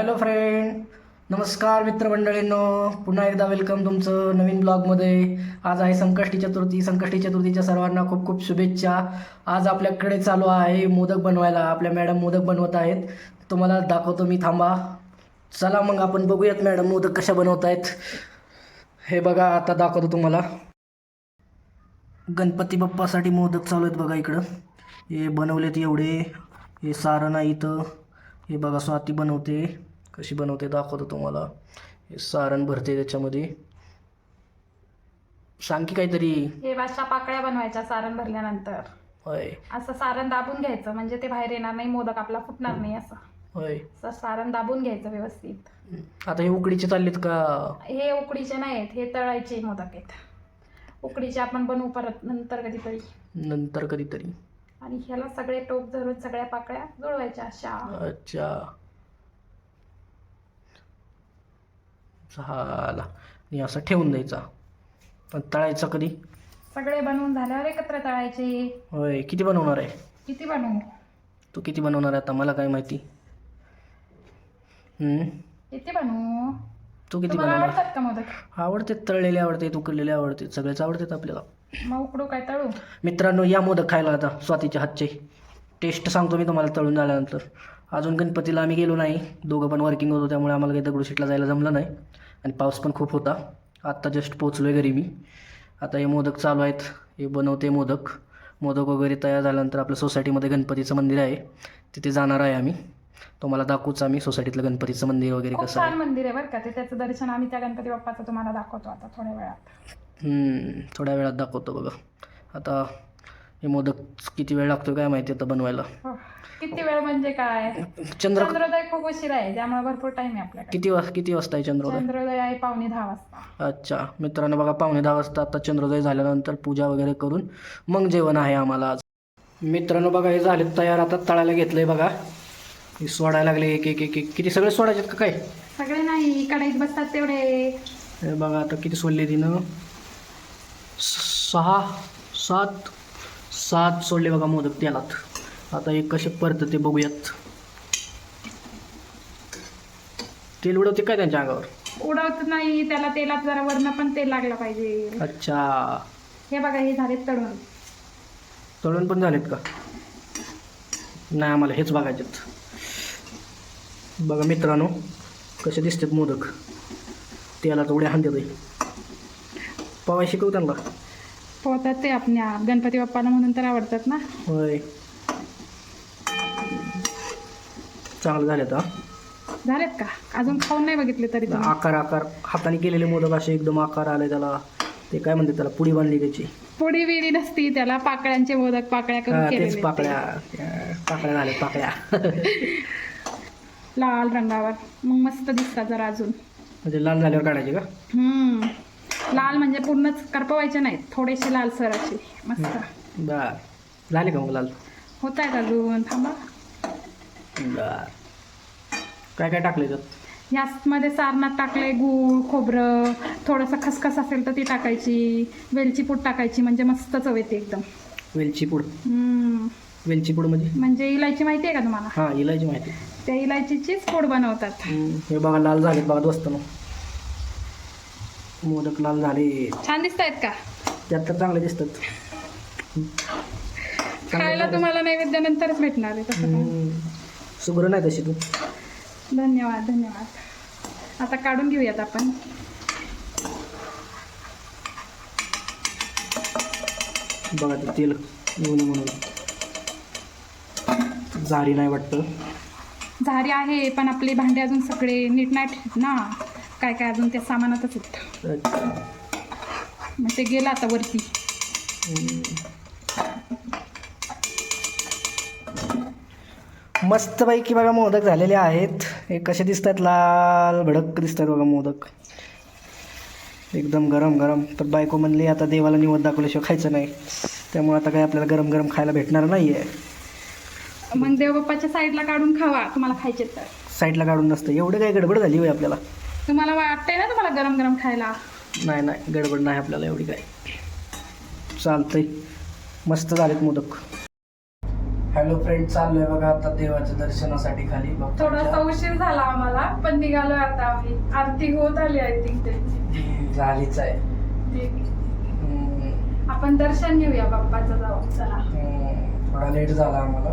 Hello friend नमस्कार मित्रमंडळींनो. पुन्हा एकदा वेलकम तुमचं नवीन ब्लॉगमध्ये आज आहे संकष्टी चतुर्थी. संकष्टी चतुर्थीच्या सर्वांना खूप खूप शुभेच्छा. आज आपल्याकडे चालू आहे मोदक बनवायला. आपल्या मॅडम मोदक बनवत आहेत. तुम्हाला दाखवतो मी थांबा. चला मग आपण बघूयात मॅडम मोदक कशा बनवत आहेत हे बघा आता दाखवतो तुम्हाला. गणपती बाप्पासाठी मोदक चालू आहेत बघा इकडं. हे बनवलेत एवढे. हे सारण नाही इथं. हे बघा स्वाती बनवते. कशी बनवते दाखवतो तुम्हाला. हे सारण भरते त्याच्यामध्ये. सांग की काहीतरी. हे अशा पाकळ्या बनवायच्या सारण भरल्यानंतर. होय. असं सारण दाबून घ्यायचं म्हणजे ते बाहेर येणार नाही मोदक आपला फुटणार नाही असं. होय. असं सारण दाबून घ्यायचं व्यवस्थित. आता हे उकडीचे चाललेत का? हे उकडीचे नाही आहेत हे तळायचे मोदक आहेत. उकडीचे आपण बनवू परत नंतर कधीतरी. नंतर कधीतरी. आणि ह्याला सगळे टोप धरून सगळ्या पाकळ्या जुळवायच्या अशा. अच्छा. झाला. आणि असं ठेवून द्यायचा. पण तळायचा कधी? सगळे बनवून झाल्यावर एकत्र तळायचे. होय किती बनवणार आहे? किती बनवू? तू किती बनवणार आहे आता? मला काय माहिती? हम्म? किती बनवू? तू किती तुम्हाला बनवणार? आवडतात का मोदक आवडते तळलेले आवडते उकडलेले आवडते सगळेच आवडतात आपल्याला. मग उकडू काय तळू? मित्रांनो या मोदक खायला आता स्वातीच्या हातचे. टेस्ट सांगतो मी तुम्हाला तळून झाल्यानंतर. अजून गणपतीला आम्ही गेलो नाही. दोघं पण वर्किंग होतो त्यामुळे आम्हाला काही दगडूशेठला जायला जमलं नाही. आणि पाऊस पण खूप होता. आत्ता जस्ट पोचलो आहे घरी मी. आता हे मोदक चालू आहेत. हे बनवते मोदक. मोदक वगैरे तयार झाल्यानंतर आपल्या सोसायटीमध्ये गणपतीचं मंदिर आहे. तिथे जाणार आहे आम्ही. तुम्हाला दाखवूच आम्ही सोसायटीतलं गणपतीचं मंदिर वगैरे कसं आहे. मंदिर आहे बरं का. ते त्याचं दर्शन आम्ही त्या गणपती बाप्पाचं तुम्हाला दाखवतो आता थोड्या वेळात. थोड्या वेळात दाखवतो बघा. आता हे मोदक किती वेळ लागतो काय माहिती आता बनवायला. हो. किती वेळ म्हणजे काय? चंद्र चंद्रोदय खूप उशीर आहे त्यामुळे भरपूर टाइम आहे आपल्याकडे. किती वाज किती वाजता आहे चंद्रोदय? चंद्रोदय आहे पावणे दहा वाजता. अच्छा. मित्रांनो बघा पावणे दहा वाजता आता चंद्रोदय झाल्यानंतर पूजा वगैरे करून मग जेवण आहे आम्हाला आज. मित्रांनो बघा हे झाले तयार. आता तळायला घेतलंय बघा. हे सोडायला लागले एक एक एक एक. किती सगळे सोडायचे का काय? सगळे नाही कढईत बसतात तेवढे. हे बघा आता किती सोडले तिनं. सहा सात सात सोडले बघा मोदक तेलात आता एक कसे परत ते बघूयात. तेल उडवते काय त्यांच्या अंगावर? उडवत नाही त्याला तेलात जरा वरण पण तेल लागलं पाहिजे. अच्छा. हे बघा हे झाले तळून. तळून पण झालेत का? नाही आम्हाला हेच बघायचेत. बघा मित्रांनो कसे दिसतात मोदक. तेलात उड्या हाणतात पवाय शिकव त्यांना. पोहतात ते आपल्या गणपती बाप्पाला म्हणून तर आवडतात ना. होय. चांगलं झालेत हा. झालेत का? अजून खाऊन नाही बघितले तरी तुम्ही. आकार आकार. हाताने केलेले मोदक असे एकदम आकार आले त्याला. ते काय म्हणतात त्याला? पुडी बांधली त्याची. पुडी बिडी नसती त्याला पाकळ्यांचे मोदक पाकळ्या हा, करून तेच केलेले पाकळ्या. त्या पाकळ्या झाल्या पाकळ्या. लाल रंगावर. मग मस्त दिसतात जरा अजून. म्हणजे लाल झाल्यावर काढायचे का? हम्म. लाल म्हणजे पूर्णच करपवायचे नाहीत थोडेसे लालसर असे मस्त. बर. झाले का मग लाल? होत आहेत अजून. थांबा. बर. काय काय टाकले त्यात यामध्ये सारणात टाकले गूळ खोबरं. थोडंसं खसखस असेल तर ती टाकायची. वेलची पूड टाकायची म्हणजे मस्त चव येते एकदम. वेलची पूड? हम्म. वेलची पूड म्हणजे? म्हणजे इलायची माहिती आहे का तुम्हाला? हां इलायची माहिती. त्या इलायचीचीच पूड बनवतात. हम्म, हे बघा लाल झालेत बघा दोस्त मोदक लाल झाले. छान दिसत आहेत का? त्यात तर चांगले दिसतात. खायला तुम्हाला नैवेद्यानंतरच भेटणार आहे तसं सुग्र नाही तशी तू. धन्यवाद धन्यवाद. आता काढून घेऊयात आपण. बघा ते तेल येऊ नये म्हणून. झारी नाही वाटतं. झारी आहे पण आपले भांडे अजून सगळे नीट नाही ना. काय काय अजून त्या सामानातच आहेत. अच्छा मग ते गेलं आता वरती. मस्तपैकी बघा मोदक झालेले आहेत. हे कसे दिसतात? लाल भडक दिसतात बघा मोदक. एकदम गरम गरम. तर बायको म्हणली आता देवाला निवड दाखवल्याशिवाय खायचं नाही. त्यामुळे आता काही आपल्याला गरम गरम खायला भेटणार नाही आहे मग देवबाप्पाच्या साईडला काढून खावा. तुम्हाला खायचे तर. साईडला काढून नसतं. एवढं काही गडबड झाली होय आपल्याला. तुम्हाला वाटतंय ना तुम्हाला गरम गरम खायला? नाही नाही गडबड नाही आपल्याला एवढी काय चालतंय. मस्त झालेत मोदक. हॅलो फ्रेंड चाललोय बघा आता देवाच्या दर्शनासाठी खाली. थोडासा बाप्पाच्या. उशीर झाला आम्हाला पण निघालोय आता आम्ही. आरती होत आली आय थिंक त्यांची झालीच आहे. आपण दर्शन घेऊया बाप्पाचं जाऊ. चला. थोडा लेट झाला आम्हाला.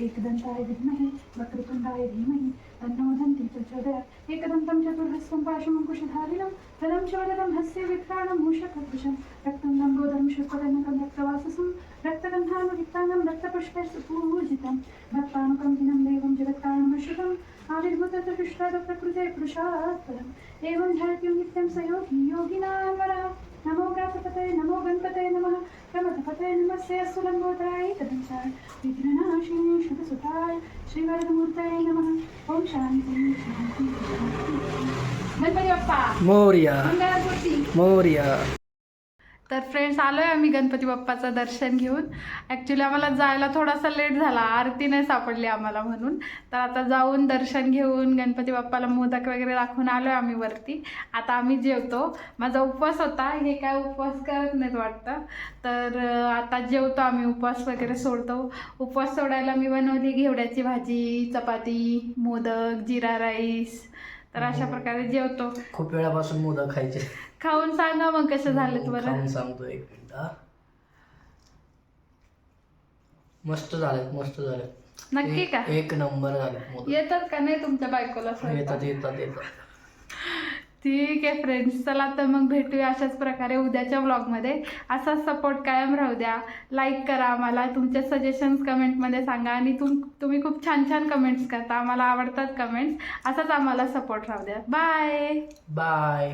एकदन्ताय विद्महे वक्रतुण्डाय धीमहि तन्नो दन्ति प्रचोदयात् एकदन्तं चतुर्हस्तं पाशमङ्कुशधारिणं प्रदं च वरदं हस्ते विक्राणं मूषकदृशं रक्तं लम्बोदरं शुक्लकनकं रक्तवाससं रक्तगन्धानुरिक्तानं रक्तपुष्पै सुपूजितं भक्तानुकं दिनं देवं जगत्कारणमश्रुतम् आविर्भूतचतुष्टादप्रकृते पुरुषात् परम् एवं ध्यायत्यं नित्यं स योगी योगिनां वरः नमो व्यासपतये नमो गणपतये नमः प्रमथपतये नमस्ते सुलम्बोदराय तदंसाय विघ्ननाशिने शुभसुताय श्रीवरदमूर्तये नमः ओम शांती शांती शांती गणपती बाप्पा मोर्या मंगळागौरी मोर्या तर फ्रेंड्स आलो आहे आम्ही गणपती बाप्पाचं दर्शन घेऊन. ॲक्च्युली आम्हाला जायला थोडासा लेट झाला. आरती नाही सापडली आम्हाला म्हणून. तर आता जाऊन दर्शन घेऊन गणपती बाप्पाला मोदक वगैरे दाखवून आलो आहे आम्ही वरती. आता आम्ही जेवतो. माझा उपवास होता. हे काय उपवास करत नाहीत वाटतं. तर आता जेवतो आम्ही. उपवास वगैरे सोडतो. उपवास सोडायला मी बनवली घेवड्याची भाजी चपाती मोदक जिरा राईस. तर अशा प्रकारे जेवतो. खूप वेळापासून मोदक खायचे. खाऊन सांगा मग कसे झालेत बरं. खाऊन सांगतो एक मिनिट हा. मस्त झालेत मस्त झालेत. नक्की का? एक नंबर झालेत मोदक येतात का नाही तुमच्या बायकोला स्वयंपाक? येतात येतात येतात. ठीक आहे फ्रेंड्स चला तर मग भेटूया अशाच प्रकारे उद्याच्या व्लॉगमध्ये असाच सपोर्ट कायम राहू द्या. लाईक करा आम्हाला. तुमचे सजेशन्स कमेंटमध्ये सांगा. आणि तुम तुम्ही खूप छान छान कमेंट्स करता. आम्हाला आवडतात कमेंट्स असाच आम्हाला सपोर्ट राहू द्या. Bye bye